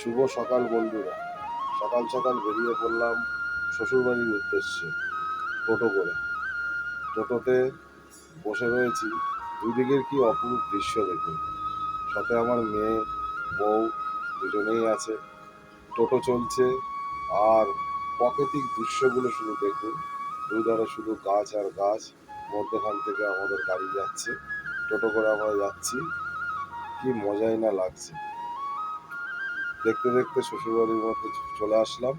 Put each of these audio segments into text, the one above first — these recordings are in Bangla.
শুভ সকাল বন্ধুরা। সকাল সকাল বেরিয়ে পড়লাম শ্বশুরবাড়ির উদ্দেশ্যে, টোটো করে। টোটোতে বসে রয়েছি, দুদিকের কি অপরূপ দৃশ্য দেখুন। সাথে আমার মেয়ে, বউ দুজনেই আছে। টোটো চলছে আর প্রাকৃতিক দৃশ্যগুলো শুধু দেখুন। দুধারে শুধু গাছ আর গাছ, মধ্যখান থেকে আমাদের গাড়ি যাচ্ছে। টোটো করে আমরা যাচ্ছি। কি মজাই না লাগছে। দেখতে দেখতে শ্বশুরবাড়ির মধ্যে চলে আসলাম।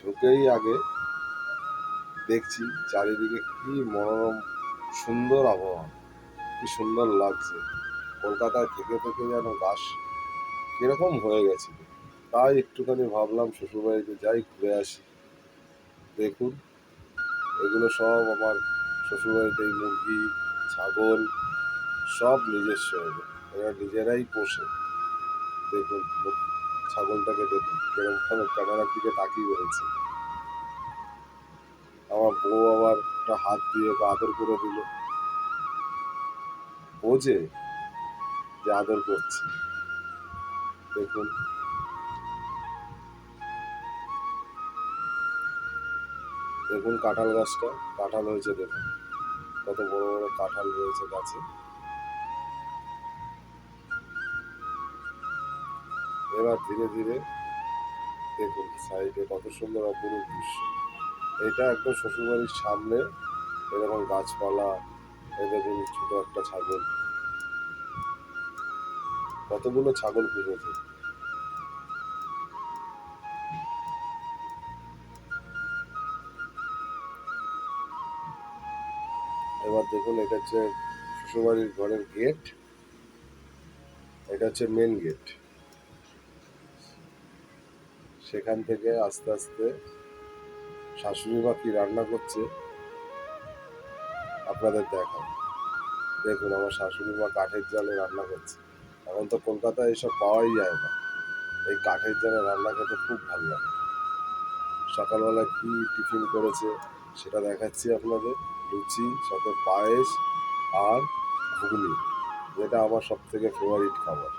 ঢুকেই আগে দেখছি চারিদিকে কি মনোরম, সুন্দর আবহাওয়া। কি সুন্দর লাগছে। কলকাতায় থেকে থেকে যেন গাছ কীরকম হয়ে গেছে। তাই একটুখানি ভাবলাম শ্বশুরবাড়িতে যাই, ঘুরে আসি। দেখুন, এগুলো সব আমার শ্বশুরবাড়িতে মুরগি, ছাগল, সব নিজস্ব এরা নিজেরাই পোষে। দেখুন ছাগলটাকে দেখুন কীরকম ক্যামেরার দিকে তাকিয়ে রয়েছে। আমার বউ আবার একটা হাত দিয়ে বা আদর করে দিল। বোঝে যে আদর করছে। দেখুন। দেখুন কাঁঠাল গাছটা, কাঁঠাল হয়েছে দেখুন। কত বড় বড় কাঁঠাল রয়েছে গাছে। এবার ধীরে ধীরে দেখুন সাইডে কত সুন্দর অপরূপ দৃশ্য। এটা একদম শ্বশুরবাড়ির সামনে এরকম গাছপালা, এই ছোট একটা ছাগল। কতগুলো ছাগল পুষেছে এবার দেখুন এটা হচ্ছে শ্বশুরবাড়ির ঘরের গেট এটা হচ্ছে মেন গেট সেখান থেকে আস্তে আস্তে শাশুড়ি মা কি রান্না করছে আপনাদের দেখাও। দেখুন, আমার শাশুড়ি মা কাঠের জালে রান্না করছে। এখন তো কলকাতায় এসব পাওয়াই যায় না। এই কাঠের জালে রান্না খেতে খুব ভালো লাগে। সকালবেলা কি টিফিন করেছে সেটা দেখাচ্ছি আপনাদের। লুচি, সাথে পায়েস আর ঘুগনি, যেটা আমার সব থেকে ফেভারিট খাবার।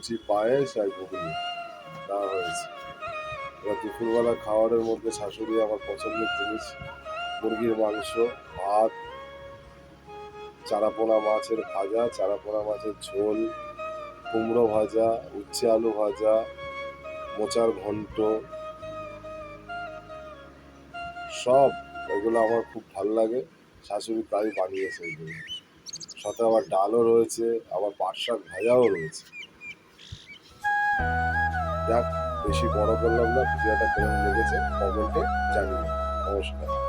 লুচি পায়েস আর ঘুগনি দেওয়া হয়েছে। এবার দুপুরবেলা খাবারের মধ্যে শাশুড়ি আমার পছন্দের জিনিস, মুরগির মাংস, ভাত, চারাপোনা মাছের ভাজা, চারাপোনা মাছের ঝোল, কুমড়ো ভাজা, উচ্ছে আলু ভাজা, মোচার ঘন্ট। সব এগুলো আমার খুব ভালো লাগে। শাশুড়ি তাই বানিয়েছে এগুলো সাথে আবার ডালও রয়েছে আবার পাট শাক ভাজাও রয়েছে। যাক বেশি বড় করলাম না ভিডিওটা কেমন লেগেছে কমেন্টে জানিয়ে নমস্কার।